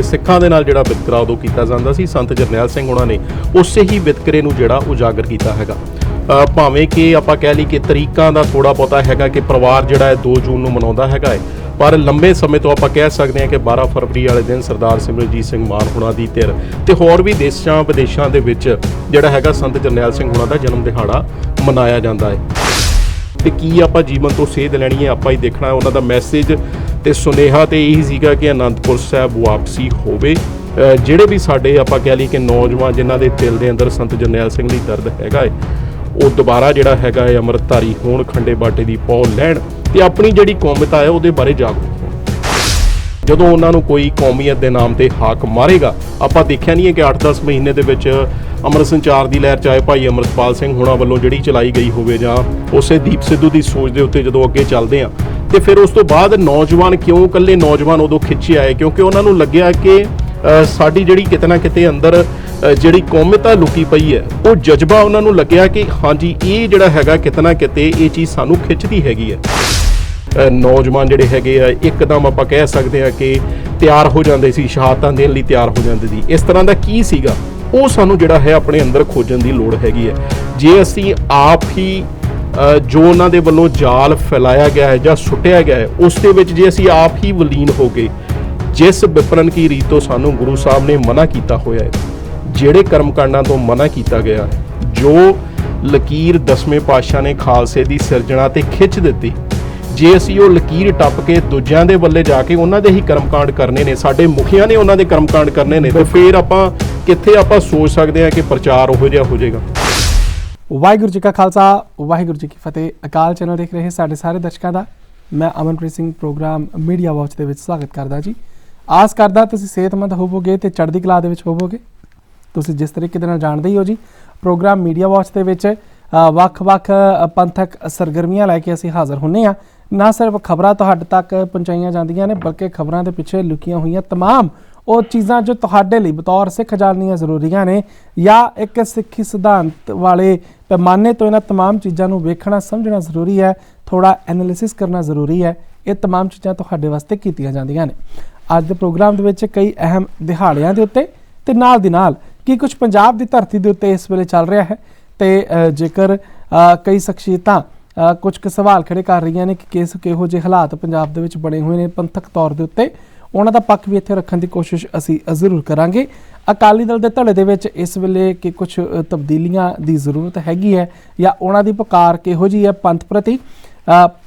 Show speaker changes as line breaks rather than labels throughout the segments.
ਕਿ ਸਿੱਖਾਂ ਦੇ ਨਾਲ ਜਿਹੜਾ ਵਿਤਕਰਾ ਉਦੋਂ ਕੀਤਾ ਜਾਂਦਾ ਸੀ, ਸੰਤ ਜਰਨੈਲ ਸਿੰਘ ਉਹਨਾਂ ਨੇ ਉਸੇ ਹੀ ਵਿਤਕਰੇ ਨੂੰ ਜਿਹੜਾ ਉਜਾਗਰ ਕੀਤਾ ਹੈਗਾ। ਭਾਵੇਂ ਕਿ ਆਪਾਂ ਕਹਿ ਲਈ ਕਿ ਤਰੀਕਾਂ ਦਾ ਥੋੜਾ ਬਹੁਤਾ ਹੈਗਾ ਕਿ ਪਰਿਵਾਰ ਜਿਹੜਾ ਹੈ 2 ਜੂਨ ਨੂੰ ਮਨਾਉਂਦਾ ਹੈਗਾ ਹੈ, ਪਰ ਲੰਬੇ ਸਮੇਂ ਤੋਂ ਆਪਾਂ ਕਹਿ ਸਕਦੇ ਹਾਂ ਕਿ 12 ਫਰਵਰੀ ਵਾਲੇ ਦਿਨ ਸਰਦਾਰ ਸਿਮਰਜੀਤ ਸਿੰਘ ਮਾਨ ਹੁਣਾਂ ਦੀ ਧਿਰ ਤੇ ਹੋਰ ਵੀ ਦੇਸ਼ਾਂ ਵਿਦੇਸ਼ਾਂ ਦੇ ਵਿੱਚ ਜਿਹੜਾ ਹੈਗਾ ਸੰਤ ਜਰਨੈਲ ਸਿੰਘ ਹੁਣਾਂ ਦਾ ਜਨਮ ਦਿਹਾੜਾ ਮਨਾਇਆ ਜਾਂਦਾ ਹੈ। ਤੇ ਕੀ ਆਪਾਂ ਜੀਵਨ ਤੋਂ ਸੇਧ ਲੈਣੀ ਹੈ, ਆਪਾਂ ਹੀ ਦੇਖਣਾ ਉਹਨਾਂ ਦਾ ਮੈਸੇਜ ਤੇ ਸੁਨੇਹਾ ਤੇ ਇਹੀ ਸੀਗਾ ਕਿ ਅਨੰਦਪੁਰ ਸਾਹਿਬ ਵਾਪਸੀ ਹੋਵੇ। ਜਿਹੜੇ ਵੀ ਸਾਡੇ ਆਪਾਂ ਕਹਿ ਲਈ ਕਿ ਨੌਜਵਾਨ ਜਿਨ੍ਹਾਂ ਦੇ ਦਿਲ ਦੇ ਅੰਦਰ ਸੰਤ ਜਰਨੈਲ ਸਿੰਘ ਲਈ ਦਰਦ ਹੈਗਾ ਹੈ ਉਹ ਦੁਬਾਰਾ ਜਿਹੜਾ ਹੈਗਾ ਹੈ ਅੰਮ੍ਰਿਤਧਾਰੀ ਹੋਣ, ਖੰਡੇ ਬਾਟੇ ਦੀ ਪੌ ਲੈਣ ਤੇ ਆਪਣੀ ਜਿਹੜੀ ਕੌਮਤਾ ਹੈ ਉਹਦੇ ਬਾਰੇ ਜਾਗਰੂਕ ਜਦੋਂ ਉਹਨਾਂ ਨੂੰ ਕੋਈ ਕੌਮੀਅਤ ਦੇ ਨਾਮ ਤੇ ਹਾਕ ਮਾਰੇਗਾ, ਆਪਾਂ ਦੇਖਿਆ ਨਹੀਂ ਹੈ ਕਿ 8-10 ਮਹੀਨੇ ਦੇ ਵਿੱਚ ਅੰਮ੍ਰਿਤ ਸੰਚਾਰ ਦੀ ਲਹਿਰ ਚਾਹੇ ਭਾਈ ਅਮਰਤਪਾਲ ਸਿੰਘ ਹੁਣਾਂ ਵੱਲੋਂ ਜਿਹੜੀ ਚਲਾਈ ਗਈ ਹੋਵੇ ਜਾਂ ਉਸੇ ਦੀਪ ਸਿੱਧੂ ਦੀ ਸੋਚ ਦੇ ਉੱਤੇ ਜਦੋਂ ਅੱਗੇ ਚੱਲਦੇ ਆ ਤੇ ਫਿਰ ਉਸ ਤੋਂ ਬਾਅਦ ਨੌਜਵਾਨ ਕਿਉਂ ਇਕੱਲੇ ਨੌਜਵਾਨ ਉਦੋਂ ਖਿੱਚੇ ਆਏ? ਕਿਉਂਕਿ ਉਹਨਾਂ ਨੂੰ ਲੱਗਿਆ ਕਿ ਸਾਡੀ ਜਿਹੜੀ ਕਿਤੇ ਨਾ ਕਿਤੇ ਅੰਦਰ ਜਿਹੜੀ ਕੌਮਤਾ ਲੁਕੀ ਪਈ ਹੈ, ਉਹ ਜਜ਼ਬਾ ਉਹਨਾਂ ਨੂੰ ਲੱਗਿਆ ਕਿ ਹਾਂਜੀ, ਇਹ ਜਿਹੜਾ ਹੈਗਾ ਕਿਤੇ ਨਾ ਕਿਤੇ ਇਹ ਚੀਜ਼ ਸਾਨੂੰ ਖਿੱਚਦੀ ਹੈਗੀ ਹੈ। ਨੌਜਵਾਨ ਜਿਹੜੇ ਹੈਗੇ ਆ, ਇੱਕਦਮ ਆਪਾਂ ਕਹਿ ਸਕਦੇ ਆ ਕਿ ਤਿਆਰ ਹੋ ਜਾਂਦੇ ਸੀ, ਸ਼ਹਾਦਤਾਂ ਦੇਣ ਲਈ ਤਿਆਰ ਹੋ ਜਾਂਦੇ ਸੀ। ਇਸ ਤਰ੍ਹਾਂ ਦਾ ਕੀ ਸੀਗਾ? ਉਹ ਸਾਨੂੰ ਜਿਹੜਾ ਹੈ ਆਪਣੇ ਅੰਦਰ ਖੋਜਣ ਦੀ ਲੋੜ ਹੈਗੀ ਹੈ। ਜੇ ਅਸੀਂ ਆਪ ਹੀ ਜੋ ਉਹਨਾਂ ਦੇ ਵੱਲੋਂ ਜਾਲ ਫੈਲਾਇਆ ਗਿਆ ਹੈ ਜਾਂ ਸੁੱਟਿਆ ਗਿਆ ਹੈ, ਉਸ ਦੇ ਵਿੱਚ ਜੇ ਅਸੀਂ ਆਪ ਹੀ ਵਲੀਨ ਹੋ ਗਏ, ਜਿਸ ਵਿਪਰਨ ਕੀ ਰੀਤ ਤੋਂ ਸਾਨੂੰ ਗੁਰੂ ਸਾਹਿਬ ਨੇ ਮਨਾ ਕੀਤਾ ਹੋਇਆ ਹੈ, ਜਿਹੜੇ ਕਰਮਕਾਂਡਾਂ ਤੋਂ ਮਨਾ ਕੀਤਾ ਗਿਆ ਜੋ ਲਕੀਰ ਦਸਵੇਂ ਪਾਤਸ਼ਾਹ ਨੇ ਖਾਲਸੇ ਦੀ ਸਿਰਜਣਾ ਤੇ ਖਿੱਚ ਦਿੱਤੀ ਜੇ ਅਸੀਂ ਉਹ ਲਕੀਰ ਟੱਪ ਕੇ ਦੂਜਿਆਂ ਦੇ ਵੱਲੇ ਜਾ ਕੇ ਉਹਨਾਂ ਦੇ ਹੀ ਕਰਮਕਾਂਡ ਕਰਨੇ ਨੇ, ਸਾਡੇ ਮੁਖੀਆਂ ਨੇ ਉਹਨਾਂ ਦੇ ਕਰਮਕਾਂਡ ਕਰਨੇ ਨੇ, ਤੇ ਫਿਰ ਆਪਾਂ ਕਿੱਥੇ ਆਪਾਂ ਸੋਚ ਸਕਦੇ ਹਾਂ ਕਿ ਪ੍ਰਚਾਰ ਉਹੋ ਜਿਹਾ ਹੋ ਜਾਏਗਾ।
ਵਾਹਿਗੁਰੂ ਜੀ ਕਾ ਖਾਲਸਾ, ਵਾਹਿਗੁਰੂ ਜੀ ਕੀ ਫਤਿਹ। ਅਕਾਲ ਚੈਨਲ ਦੇਖ ਰਹੇ ਸਾਡੇ ਸਾਰੇ ਦਰਸ਼ਕਾਂ ਦਾ। ਮੈਂ Amanpreet Singh, program media watch ਦੇ ਵਿੱਚ ਸਵਾਗਤ ਕਰਦਾ ਜੀ। ਆਸ ਕਰਦਾ ਤੁਸੀਂ ਸਿਹਤਮੰਦ ਹੋਵੋਗੇ ਤੇ ਚੜ੍ਹਦੀ ਕਲਾ ਦੇ ਵਿੱਚ ਹੋਵੋਗੇ। ਤੁਸੀਂ ਜਿਸ ਤਰੀਕੇ ਦੇ ਨਾਲ ਜਾਣਦੇ ਹੀ ਹੋ ਜੀ, ਪ੍ਰੋਗਰਾਮ ਮੀਡੀਆ ਵਾਚ ਦੇ ਵਿੱਚ ਵੱਖ-ਵੱਖ ਪੰਥਕ ਸਰਗਰਮੀਆਂ ਲੈ ਕੇ ਅਸੀਂ ਹਾਜ਼ਰ ਹੁੰਨੇ ਆ ਨਾ ਸਿਰਫ ਖਬਰਾਂ ਤੁਹਾਡੇ ਤੱਕ ਪਹੁੰਚਾਈਆਂ ਜਾਂਦੀਆਂ ਨੇ ਬਲਕਿ ਖਬਰਾਂ ਦੇ ਪਿੱਛੇ ਲੁਕੀਆਂ ਹੋਈਆਂ तमाम ਉਹ ਚੀਜ਼ਾਂ ਜੋ ਤੁਹਾਡੇ ਲਈ ਬਤੌਰ ਸਿੱਖ ਜਾਣਨੀਆਂ ਜ਼ਰੂਰੀਆਂ ਨੇ ਜਾਂ ਇੱਕ ਸਿੱਖੀ ਸਿਧਾਂਤ ਵਾਲੇ ਪੈਮਾਨੇ ਤੋਂ ਇਹਨਾਂ तमाम ਚੀਜ਼ਾਂ ਨੂੰ ਵੇਖਣਾ ਸਮਝਣਾ ਜ਼ਰੂਰੀ ਹੈ ਥੋੜਾ ਐਨਾਲਿਸਿਸ ਕਰਨਾ ਜ਼ਰੂਰੀ ਹੈ ਇਹ तमाम ਚੀਜ਼ਾਂ ਤੁਹਾਡੇ ਵਾਸਤੇ ਕੀਤੀਆਂ ਜਾਂਦੀਆਂ ਨੇ ਅੱਜ ਦੇ ਪ੍ਰੋਗਰਾਮ ਦੇ ਵਿੱਚ ਕਈ ਅਹਿਮ ਦਿਹਾੜਿਆਂ ਦੇ ਉੱਤੇ ਤੇ ਨਾਲ ਦੀ ਨਾਲ ਕੀ ਕੁਝ ਪੰਜਾਬ ਦੀ ਧਰਤੀ ਦੇ ਉੱਤੇ ਇਸ ਵੇਲੇ ਚੱਲ ਰਿਹਾ ਹੈ ਤੇ ਅ, ਜੇਕਰ ਅ, ਕਈ ਸ਼ਖਸੀਅਤਾਂ ਅ, ਕੁਝ ਕੁ ਸਵਾਲ ਖੜੇ ਕਰ ਰਹੀਆਂ ਨੇ ਕਿ ਕਿਸ ਕਿਹੋ ਜਿਹੇ ਹਾਲਾਤ ਪੰਜਾਬ ਦੇ ਵਿੱਚ ਬਣੇ ਹੋਏ ਨੇ ਪੰਥਕ ਤੌਰ ਦੇ ਉੱਤੇ। ਉਹਨਾਂ ਦਾ ਪੱਖ ਵੀ ਇੱਥੇ ਰੱਖਣ ਦੀ ਕੋਸ਼ਿਸ਼ ਅਸੀਂ ਜ਼ਰੂਰ ਕਰਾਂਗੇ। ਅਕਾਲੀ ਦਲ ਦੇ ਧੜੇ ਦੇ ਵਿੱਚ ਇਸ ਵੇਲੇ ਕਿ ਕੁਝ ਤਬਦੀਲੀਆਂ ਦੀ ਜ਼ਰੂਰਤ ਹੈਗੀ ਹੈ ਜਾਂ ਉਹਨਾਂ ਦੀ ਪੁਕਾਰ ਕਿਹੋ ਜਿਹੀ ਹੈ ਪੰਥ ਪ੍ਰਤੀ।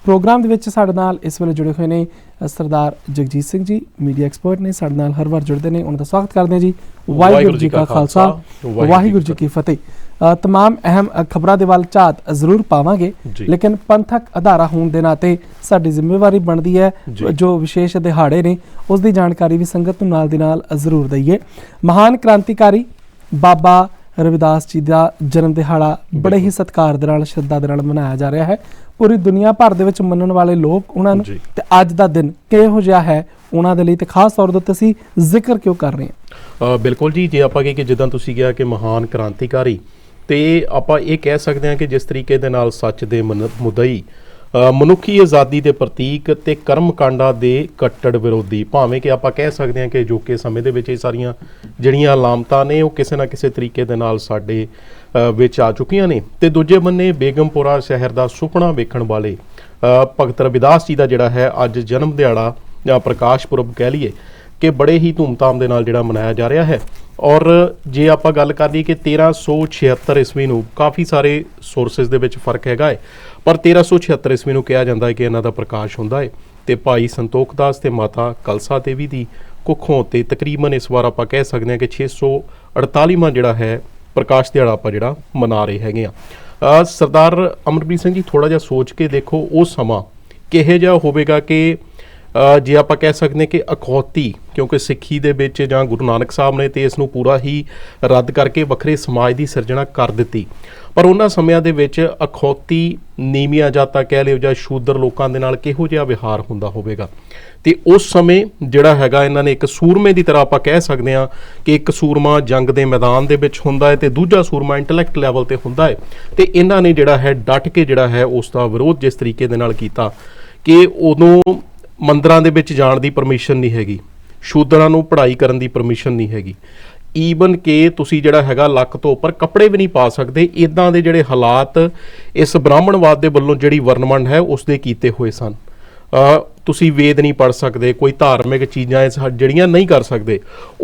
ਪ੍ਰੋਗਰਾਮ ਦੇ ਵਿੱਚ ਸਾਡੇ ਨਾਲ ਇਸ ਵੇਲੇ ਜੁੜੇ ਹੋਏ ਨੇ ਸਰਦਾਰ ਜਗਜੀਤ ਸਿੰਘ ਜੀ ਮੀਡੀਆ ਐਕਸਪਰਟ ਨੇ ਸਾਡੇ ਨਾਲ ਹਰ ਵਾਰ ਜੁੜਦੇ ਨੇ। ਉਹਨਾਂ ਦਾ ਸਵਾਗਤ ਕਰਦੇ ਹਾਂ ਜੀ। ਵਾਹਿਗੁਰੂ ਜੀ ਕਾ ਖਾਲਸਾ। ਵਾਹਿਗੁਰੂ ਜੀ ਕੀ ਫਤਿਹ। तमाम ਅਹਿਮ ਖਬਰਾਂ ਦੇ ਵੱਲ ਝਾਤ ਜ਼ਰੂਰ ਪਾਵਾਂਗੇ
ਜੀ।
ਲੇਕਿਨ ਪੰਥਕ ਅਧਾਰਾ ਹੋਣ ਦੇ ਨਾਤੇ ਸਾਡੀ ਜ਼ਿੰਮੇਵਾਰੀ ਬਣਦੀ ਹੈ
ਜੀ।
ਜੋ ਵਿਸ਼ੇਸ਼ ਦਿਹਾੜੇ ਨੇ ਉਸ ਦੀ ਜਾਣਕਾਰੀ ਵੀ ਸੰਗਤ ਨੂੰ ਨਾਲ ਦੀ ਨਾਲ ਜ਼ਰੂਰ ਦਈਏ ਮਹਾਨ ਕ੍ਰਾਂਤੀਕਾਰੀ ਬਾਬਾ ਰਵਿਦਾਸ ਜੀ ਦਾ ਜਨਮ ਦਿਹਾੜਾ ਬੜੇ ਹੀ ਸਤਿਕਾਰ ਦੇ ਨਾਲ ਸ਼ਰਧਾ ਦੇ ਨਾਲ ਮਨਾਇਆ ਜਾ ਰਿਹਾ ਹੈ ਪੂਰੀ ਦੁਨੀਆ ਭਰ ਦੇ ਵਿੱਚ ਮੰਨਣ ਵਾਲੇ ਲੋਕ ਉਹਨਾਂ ਨੂੰ
ਜੀ।
ਤੇ ਅੱਜ ਦਾ ਦਿਨ ਕਿਹੋ ਜਿਹਾ ਹੈ ਉਹਨਾਂ ਦੇ ਲਈ ਤੇ ਖਾਸ ਤੌਰ ਦੇ ਉੱਤੇ ਅਸੀਂ ਜ਼ਿਕਰ ਕਿਉਂ ਕਰ ਰਹੇ ਹਾਂ
ਅ, ਬਿਲਕੁਲ ਜੀ ਜੇ ਆਪਾਂ ਕਹੀਏ ਕਿ ਜਿੱਦਾਂ ਤੁਸੀਂ ਕਿਹਾ ਕਿ ਮਹਾਨ ਕ੍ਰਾਂਤੀਕਾਰੀ ਤੇ ਆਪਾਂ ਇਹ ਕਹਿ ਸਕਦੇ ਹਾਂ ਕਿ ਜਿਸ ਤਰੀਕੇ ਦੇ ਨਾਲ ਸੱਚ ਦੇ ਮਨ- ਮੁਦਈ ਮਨੁੱਖੀ ਆਜ਼ਾਦੀ ਦੇ ਪ੍ਰਤੀਕ ਤੇ ਕਰਮਕਾਂਡਾਂ ਦੇ ਕੱਟੜ ਵਿਰੋਧੀ, ਭਾਵੇਂ ਕਿ ਆਪਾਂ ਕਹਿ ਸਕਦੇ ਹਾਂ ਕਿ ਜੋਕੇ ਸਮੇਂ ਦੇ ਵਿੱਚ ਇਹ ਸਾਰੀਆਂ ਜਿਹੜੀਆਂ ਲਾਮਤਾਂ ਨੇ, ਉਹ ਕਿਸੇ ਨਾ ਕਿਸੇ ਤਰੀਕੇ ਦੇ ਨਾਲ ਸਾਡੇ ਵਿੱਚ ਆ ਚੁੱਕੀਆਂ ਨੇ। ਤੇ ਦੂਜੇ ਬੰਨੇ ਬੇਗਮਪੁਰਾ ਸ਼ਹਿਰ ਦਾ ਸੁਪਨਾ ਵੇਖਣ ਵਾਲੇ ਭਗਤ ਰਵਿਦਾਸ ਜੀ ਦਾ ਜਿਹੜਾ ਹੈ, ਅੱਜ ਜਨਮ ਦਿਹਾੜਾ, ਜਾਂ ਪ੍ਰਕਾਸ਼ ਪੁਰਬ ਕਹਿ ਲਈਏ, ਕਿ ਬੜੇ ਹੀ ਧੂਮਧਾਮ ਦੇ ਨਾਲ ਜਿਹੜਾ ਮਨਾਇਆ ਜਾ ਰਿਹਾ ਹੈ। ਔਰ ਜੇ ਆਪਾਂ ਗੱਲ ਕਰ ਲਈਏ ਕਿ 1376 ਈਸਵੀ ਨੂੰ ਕਾਫੀ ਸਾਰੇ ਸੋਰਸਸ ਦੇ ਵਿੱਚ ਫ਼ਰਕ ਹੈਗਾ ਹੈ, ਪਰ 1376 ਈਸਵੀ ਨੂੰ ਕਿਹਾ ਜਾਂਦਾ ਹੈ ਕਿ ਇਹਨਾਂ ਦਾ ਪ੍ਰਕਾਸ਼ ਹੁੰਦਾ ਹੈ ਤੇ ਭਾਈ ਸੰਤੋਖ ਦਾਸ ਤੇ ਮਾਤਾ ਕਲਸਾ ਦੇਵੀ ਦੀ ਕੁੱਖੋਂ ਤੇ ਤਕਰੀਬਨ ਇਸ ਵਾਰ ਆਪਾਂ ਕਹਿ ਸਕਦੇ ਹਾਂ ਕਿ 648ਵਾਂ ਜਿਹੜਾ ਹੈ ਪ੍ਰਕਾਸ਼ ਦਿਹਾੜਾ ਆਪਾਂ ਜਿਹੜਾ ਮਨਾ ਰਹੇ ਹੈਗੇ ਆ ਸਰਦਾਰ ਅਮਰਪ੍ਰੀਤ ਸਿੰਘ ਜੀ ਥੋੜਾ ਜਿਹਾ ਸੋਚ ਕੇ ਦੇਖੋ ਉਹ ਸਮਾਂ ਕਿਹੋ ਜਿਹਾ ਹੋਵੇਗਾ ਕਿ ਜੇ ਆਪਾਂ ਕਹਿ ਸਕਦੇ ਹਾਂ ਕਿ ਅਖੌਤੀ, ਕਿਉਂਕਿ ਸਿੱਖੀ ਦੇ ਵਿੱਚ ਜਾਂ ਗੁਰੂ ਨਾਨਕ ਸਾਹਿਬ ਨੇ ਤੇ ਇਸ ਨੂੰ ਪੂਰਾ ਹੀ ਰੱਦ ਕਰਕੇ ਵੱਖਰੇ ਸਮਾਜ ਦੀ ਸਿਰਜਣਾ ਕਰ ਦਿੱਤੀ। ਪਰ ਉਹਨਾਂ ਸਮਿਆਂ ਦੇ ਵਿੱਚ ਅਖੌਤੀ ਨੀਵੀਆਂ ਜਾਤਾਂ ਕਹਿ ਲਿਓ ਜਾਂ ਸ਼ੂਦਰ ਲੋਕਾਂ ਦੇ ਨਾਲ ਕਿਹੋ ਜਿਹਾ ਵਿਹਾਰ ਹੁੰਦਾ ਹੋਵੇਗਾ? ਤੇ ਉਸ ਸਮੇਂ ਜਿਹੜਾ ਹੈਗਾ ਇਹਨਾਂ ਨੇ ਇੱਕ ਸੂਰਮੇ ਦੀ ਤਰ੍ਹਾਂ ਆਪਾਂ ਕਹਿ ਸਕਦੇ ਹਾਂ ਕਿ ਇੱਕ ਸੂਰਮਾ ਜੰਗ ਦੇ ਮੈਦਾਨ ਦੇ ਵਿੱਚ ਹੁੰਦਾ ਹੈ ਤੇ ਦੂਜਾ ਸੂਰਮਾ ਇੰਟੈਲੈਕਟ ਲੈਵਲ ਤੇ ਹੁੰਦਾ ਹੈ ਤੇ ਇਹਨਾਂ ਨੇ ਜਿਹੜਾ ਹੈ ਡਟ ਕੇ ਜਿਹੜਾ ਹੈ ਉਸ ਦਾ ਵਿਰੋਧ ਜਿਸ ਤਰੀਕੇ ਦੇ ਨਾਲ ਕੀਤਾ ਕਿ ਉਦੋਂ ਮੰਦਰਾਂ ਦੇ ਵਿੱਚ ਜਾਣ ਦੀ ਪਰਮਿਸ਼ਨ ਨਹੀਂ ਹੈਗੀ। ਸ਼ੂਦਰਾਂ ਨੂੰ ਪੜ੍ਹਾਈ ਕਰਨ ਦੀ ਪਰਮਿਸ਼ਨ ਨਹੀਂ ਹੈਗੀ। ਈਵਨ ਕਿ ਤੁਸੀਂ ਜਿਹੜਾ ਹੈਗਾ ਲੱਕ ਤੋਂ ਉੱਪਰ ਕੱਪੜੇ ਵੀ ਨਹੀਂ ਪਾ ਸਕਦੇ ਇਦਾਂ ਦੇ ਜਿਹੜੇ ਹਾਲਾਤ ਇਸ ਬ੍ਰਾਹਮਣਵਾਦ ਦੇ ਵੱਲੋਂ ਜਿਹੜੀ ਵਰਣਮੰਡ ਹੈ, ਉਸ ਦੇ ਕੀਤੇ ਹੋਏ ਸਨ। ਤੁਸੀਂ ਵੇਦ ਨਹੀਂ ਪੜ ਸਕਦੇ, ਕੋਈ ਧਾਰਮਿਕ ਚੀਜ਼ਾਂ ਇਸ ਜਿਹੜੀਆਂ ਨਹੀਂ ਕਰ ਸਕਦੇ।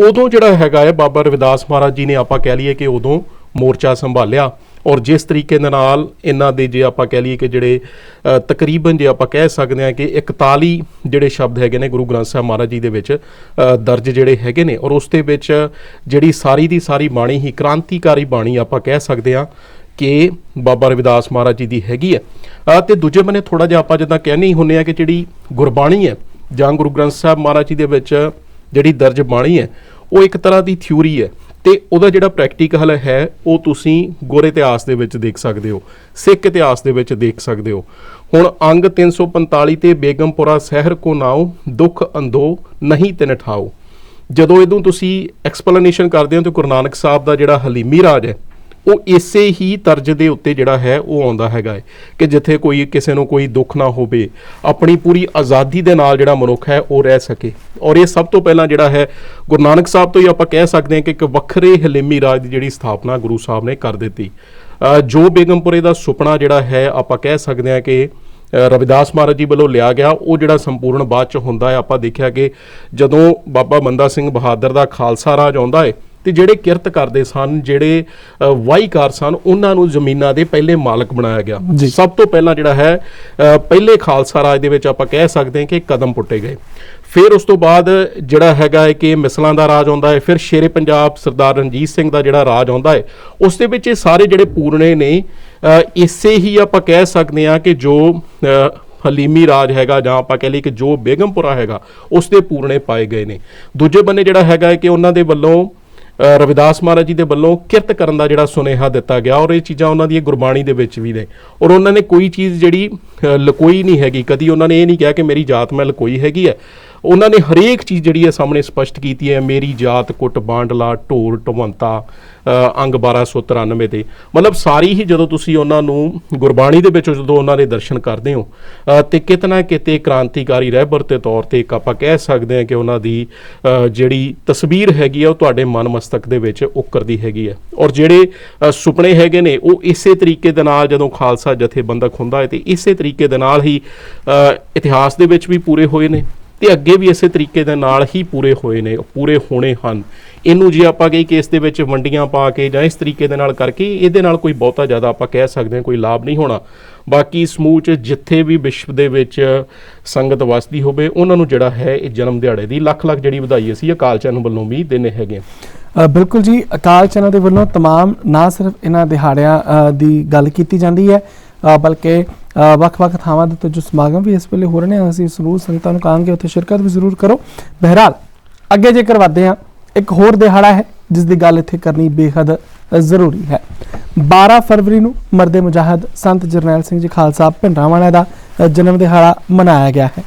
ਉਦੋਂ ਜਿਹੜਾ ਹੈਗਾ ਹੈ, ਬਾਬਾ ਰਵਿਦਾਸ ਮਹਾਰਾਜ ਜੀ ਨੇ ਆਪਾਂ ਕਹਿ ਲਈਏ ਕਿ ਉਦੋਂ ਮੋਰਚਾ ਸੰਭਾਲਿਆ। ਔਰ ਜਿਸ ਤਰੀਕੇ ਦੇ ਨਾਲ ਇਹਨਾਂ ਦੇ ਜੇ ਆਪਾਂ ਕਹਿ ਲਈਏ ਕਿ ਜਿਹੜੇ ਤਕਰੀਬਨ ਜੇ ਆਪਾਂ ਕਹਿ ਸਕਦੇ ਹਾਂ ਕਿ 41 ਜਿਹੜੇ ਸ਼ਬਦ ਹੈਗੇ ਨੇ ਗੁਰੂ ਗ੍ਰੰਥ ਸਾਹਿਬ ਮਹਾਰਾਜ ਜੀ ਦੇ ਵਿੱਚ ਦਰਜ ਜਿਹੜੇ ਹੈਗੇ ਨੇ ਔਰ ਉਸ ਦੇ ਵਿੱਚ ਜਿਹੜੀ ਸਾਰੀ ਦੀ ਸਾਰੀ ਬਾਣੀ ਹੀ ਕ੍ਰਾਂਤੀਕਾਰੀ ਬਾਣੀ ਆਪਾਂ ਕਹਿ ਸਕਦੇ ਹਾਂ ਕਿ ਬਾਬਾ ਰਵਿਦਾਸ ਮਹਾਰਾਜ ਜੀ ਦੀ ਹੈਗੀ ਹੈ। ਅ, ਤੇ ਦੂਜੇ ਬੰਨੇ ਥੋੜਾ ਜਿਹਾ ਆਪਾਂ ਜਿੱਦਾਂ ਕਹਿੰਦੇ ਹੀ ਹੁੰਨੇ ਆ ਕਿ ਜਿਹੜੀ ਗੁਰਬਾਣੀ ਹੈ ਜਾਂ ਗੁਰੂ ਗ੍ਰੰਥ ਸਾਹਿਬ ਮਹਾਰਾਜ ਜੀ ਦੇ ਵਿੱਚ ਜਿਹੜੀ ਦਰਜ ਬਾਣੀ ਹੈ ਉਹ ਇੱਕ ਤਰ੍ਹਾਂ ਦੀ ਥਿਊਰੀ ਹੈ। ਤੇ ਉਹਦਾ ਜਿਹੜਾ ਪ੍ਰੈਕਟੀਕਲ ਹੈ, ਉਹ ਤੁਸੀਂ ਗੁਰ ਇਤਿਹਾਸ ਦੇ ਵਿੱਚ ਦੇਖ ਸਕਦੇ ਹੋ, ਸਿੱਖ ਇਤਿਹਾਸ ਦੇ ਵਿੱਚ ਦੇਖ ਸਕਦੇ ਹੋ। ਹੁਣ ਅੰਗ 345 ਤੇ ਬੇਗਮਪੁਰਾ ਸ਼ਹਿਰ ਕੋ ਨਾਉ ਦੁੱਖ ਅੰਦੋ ਨਹੀਂ ਤਿਨ ਠਾਓ। ਜਦੋਂ ਇਹਨੂੰ ਤੁਸੀਂ ਐਕਸਪਲੇਨੇਸ਼ਨ ਕਰਦੇ ਹੋ ਤੇ ਗੁਰੂ ਨਾਨਕ ਸਾਹਿਬ ਦਾ ਜਿਹੜਾ ਹਲੀਮੀ ਰਾਜ ਹੈ ਉਹ ਇਸੇ ਹੀ ਤਰਜ ਦੇ ਉੱਤੇ ਜਿਹੜਾ ਹੈ ਉਹ ਆਉਂਦਾ ਹੈਗਾ ਹੈ ਕਿ ਜਿੱਥੇ ਕੋਈ ਕਿਸੇ ਨੂੰ ਕੋਈ ਦੁੱਖ ਨਾ ਹੋਵੇ, ਆਪਣੀ ਪੂਰੀ ਆਜ਼ਾਦੀ ਦੇ ਨਾਲ ਜਿਹੜਾ ਮਨੁੱਖ ਹੈ ਉਹ ਰਹਿ ਸਕੇ। ਔਰ ਇਹ ਸਭ ਤੋਂ ਪਹਿਲਾਂ ਜਿਹੜਾ ਹੈ, ਗੁਰੂ ਨਾਨਕ ਸਾਹਿਬ ਤੋਂ ਹੀ ਆਪਾਂ ਕਹਿ ਸਕਦੇ ਹਾਂ ਕਿ ਇੱਕ ਵੱਖਰੇ ਹਲੇਮੀ ਰਾਜ ਦੀ ਜਿਹੜੀ ਸਥਾਪਨਾ ਗੁਰੂ ਸਾਹਿਬ ਨੇ ਕਰ ਦਿੱਤੀ। ਜੋ ਬੇਗਮਪੁਰੇ ਦਾ ਸੁਪਨਾ ਜਿਹੜਾ ਹੈ, ਆਪਾਂ ਕਹਿ ਸਕਦੇ ਹਾਂ ਕਿ ਰਵਿਦਾਸ ਮਹਾਰਾਜ ਜੀ ਵੱਲੋਂ ਲਿਆ ਗਿਆ, ਉਹ ਜਿਹੜਾ ਸੰਪੂਰਨ ਬਾਅਦ ਚ ਹੁੰਦਾ ਹੈ, ਆਪਾਂ ਦੇਖਿਆ ਕਿ ਜਦੋਂ ਬਾਬਾ ਬੰਦਾ ਸਿੰਘ ਬਹਾਦਰ ਦਾ ਖਾਲਸਾ ਰਾਜ ਆਉਂਦਾ ਹੈ ਤੇ ਜਿਹੜੇ ਕਿਰਤ ਕਰਦੇ ਸਨ ਜਿਹੜੇ ਵਾਹੀਕਾਰ ਸਨ ਉਹਨਾਂ ਨੂੰ ਜ਼ਮੀਨਾਂ ਦੇ ਪਹਿਲੇ ਮਾਲਕ ਬਣਾਇਆ ਗਿਆ। ਸਭ ਤੋਂ ਪਹਿਲਾਂ ਜਿਹੜਾ ਹੈ ਪਹਿਲੇ ਖਾਲਸਾ ਰਾਜ ਦੇ ਵਿੱਚ ਆਪਾਂ ਕਹਿ ਸਕਦੇ ਹਾਂ ਕਿ ਕਦਮ ਪੁੱਟੇ ਗਏ। ਫਿਰ ਉਸ ਤੋਂ ਬਾਅਦ ਜਿਹੜਾ ਹੈਗਾ ਹੈ ਕਿ ਮਿਸਲਾਂ ਦਾ ਰਾਜ ਆਉਂਦਾ ਹੈ ਫਿਰ ਸ਼ੇਰੇ ਪੰਜਾਬ ਸਰਦਾਰ ਰਣਜੀਤ ਸਿੰਘ ਦਾ ਜਿਹੜਾ ਰਾਜ ਆਉਂਦਾ ਹੈ ਉਸ ਦੇ ਵਿੱਚ ਇਹ ਸਾਰੇ ਜਿਹੜੇ ਪੂਰਨੇ ਨੇ ਇਸੇ ਹੀ ਆਪਾਂ ਕਹਿ ਸਕਦੇ ਹਾਂ ਕਿ ਜੋ ਹਲੀਮੀ ਰਾਜ ਹੈਗਾ ਜਾਂ ਆਪਾਂ ਕਹਿ ਲਈ ਕਿ ਜੋ ਬੇਗਮਪੁਰਾ ਹੈਗਾ ਉਸ ਦੇ ਪੂਰਨੇ ਪਾਏ ਗਏ ਨੇ। ਦੂਜੇ ਬੰਨੇ ਜਿਹੜਾ ਹੈਗਾ ਹੈ ਕਿ ਉਹਨਾਂ ਦੇ ਵੱਲੋਂ ਰਵਿਦਾਸ ਮਹਾਰਾਜ ਜੀ ਦੇ ਵੱਲੋਂ ਕਿਰਤ ਕਰਨ ਦਾ ਜਿਹੜਾ ਸੁਨੇਹਾ ਦਿੱਤਾ ਗਿਆ ਔਰ ਇਹ ਚੀਜ਼ਾਂ ਉਹਨਾਂ ਦੀ ਗੁਰਬਾਣੀ ਦੇ ਵਿੱਚ ਵੀ ਨੇ ਔਰ ਉਹਨਾਂ ਨੇ ਕੋਈ ਚੀਜ਼ ਜਿਹੜੀ ਅ, ਲਕੋਈ ਨਹੀਂ ਹੈਗੀ ਕਦੀ ਉਹਨਾਂ ਨੇ ਇਹ ਨਹੀਂ ਕਿਹਾ ਕਿ ਮੇਰੀ ਜਾਤ ਮੈਂ ਲਕੋਈ ਹੈਗੀ ਹੈ। ਉਹਨਾਂ ਨੇ ਹਰੇਕ ਚੀਜ਼ ਜਿਹੜੀ ਹੈ ਸਾਹਮਣੇ ਸਪਸ਼ਟ ਕੀਤੀ ਹੈ ਮੇਰੀ ਜਾਤ ਕੁੱਟ ਬਾਂਡਲਾ ਢੋਰ ਢਵੰਤਾ ਅ, ਅੰਗ 1293 ਦੇ। ਮਤਲਬ ਸਾਰੀ ਹੀ ਜਦੋਂ ਤੁਸੀਂ ਉਹਨਾਂ ਨੂੰ ਗੁਰਬਾਣੀ ਦੇ ਵਿੱਚ ਜਦੋਂ ਉਹਨਾਂ ਦੇ ਦਰਸ਼ਨ ਕਰਦੇ ਹੋ ਅ, ਤੇ ਕਿਤਨਾ ਕਿਤੇ ਕ੍ਰਾਂਤੀਕਾਰੀ ਰਹਿਬਰ ਦੇ ਤੌਰ ਤੇ ਇੱਕ ਆਪਾਂ ਕਹਿ ਸਕਦੇ ਹਾਂ ਕਿ ਉਹਨਾਂ ਦੀ ਜਿਹੜੀ ਤਸਵੀਰ ਹੈਗੀ ਆ ਉਹ ਤੁਹਾਡੇ ਮਨਮਸਤਕ ਦੇ ਵਿੱਚ ਉੱਕਰਦੀ ਹੈਗੀ ਹੈ। ਔਰ ਜਿਹੜੇ ਸੁਪਨੇ ਹੈਗੇ ਨੇ ਉਹ ਇਸੇ ਤਰੀਕੇ ਦੇ ਨਾਲ ਜਦੋਂ ਖਾਲਸਾ ਜਥੇਬੰਦਕ ਹੁੰਦਾ ਹੈ ਤੇ ਇਸੇ ਤਰੀਕੇ ਦੇ ਨਾਲ ਹੀ ਇਤਿਹਾਸ ਦੇ ਵਿੱਚ ਵੀ ਪੂਰੇ ਹੋਏ ਨੇ। ਤੇ ਅੱਗੇ ਵੀ ਇਸੇ ਤਰੀਕੇ ਦੇ ਨਾਲ ਹੀ ਪੂਰੇ ਹੋਏ ਨੇ ਪੂਰੇ ਹੋਣੇ ਹਨ ਇਹਨੂੰ ਜੇ ਆਪਾਂ ਕਹੀ ਕਿ ਇਸ ਦੇ ਵਿੱਚ ਵੰਡੀਆਂ ਪਾ ਕੇ ਜਾਂ ਇਸ ਤਰੀਕੇ ਦੇ ਨਾਲ ਕਰਕੇ ਇਹਦੇ ਨਾਲ ਕੋਈ ਬਹੁਤਾ ਜ਼ਿਆਦਾ ਆਪਾਂ ਕਹਿ ਸਕਦੇ ਹਾਂ ਕੋਈ ਲਾਭ ਨਹੀਂ ਹੋਣਾ ਬਾਕੀ ਸਮੂਹ ਚ ਜਿੱਥੇ ਵੀ ਵਿਸ਼ਵ ਦੇ ਵਿੱਚ ਸੰਗਤ ਵਸਦੀ ਹੋਵੇ ਉਹਨਾਂ ਨੂੰ ਜਿਹੜਾ ਹੈ ਇਹ ਜਨਮ ਦਿਹਾੜੇ ਦੀ ਲੱਖ ਲੱਖ ਜਿਹੜੀ ਵਧਾਈ ਅਸੀਂ ਅਕਾਲ ਚੈਨਲ ਵੱਲੋਂ ਵੀ ਦਿੰਦੇ ਹੈਗੇ ਹਾਂ।
ਅ, ਬਿਲਕੁਲ ਜੀ ਅਕਾਲ ਚੈਨਲ ਦੇ ਵੱਲੋਂ तमाम ਨਾ ਸਿਰਫ ਇਹਨਾਂ ਦਿਹਾੜਿਆਂ ਅ, ਦੀ ਗੱਲ ਕੀਤੀ ਜਾਂਦੀ ਹੈ ਅ, ਬਲਕਿ ਅ, ਵੱਖ-ਵੱਖ ਥਾਵਾਂ ਦੇ ਉੱਤੇ ਜੋ ਸਮਾਗਮ ਵੀ ਇਸ ਵੇਲੇ ਹੋ ਰਹੇ ਨੇ, ਅਸੀਂ ਜ਼ਰੂਰ ਸੰਗਤਾਂ ਨੂੰ ਕਹਾਂਗੇ, ਉੱਥੇ ਸ਼ਿਰਕਤ ਵੀ ਜ਼ਰੂਰ ਕਰੋ। ਬਹਿਰਾਲ, ਅੱਗੇ ਜੇਕਰ ਵਧਦੇ ਹਾਂ, ਇੱਕ ਹੋਰ ਦਿਹਾੜਾ ਹੈ, ਜਿਸ ਦੀ ਗੱਲ ਇੱਥੇ ਕਰਨੀ ਬੇਹੱਦ ਜ਼ਰੂਰੀ ਹੈ। 12 ਫਰਵਰੀ ਨੂੰ ਮਰਦੇ ਮੁਜਾਹਦ ਸੰਤ ਜਰਨੈਲ ਸਿੰਘ ਜੀ ਖਾਲਸਾ ਭਿੰਡਰਾਂਵਾਲਾ ਦਾ ਜਨਮ ਦਿਹਾੜਾ ਮਨਾਇਆ ਗਿਆ ਹੈ।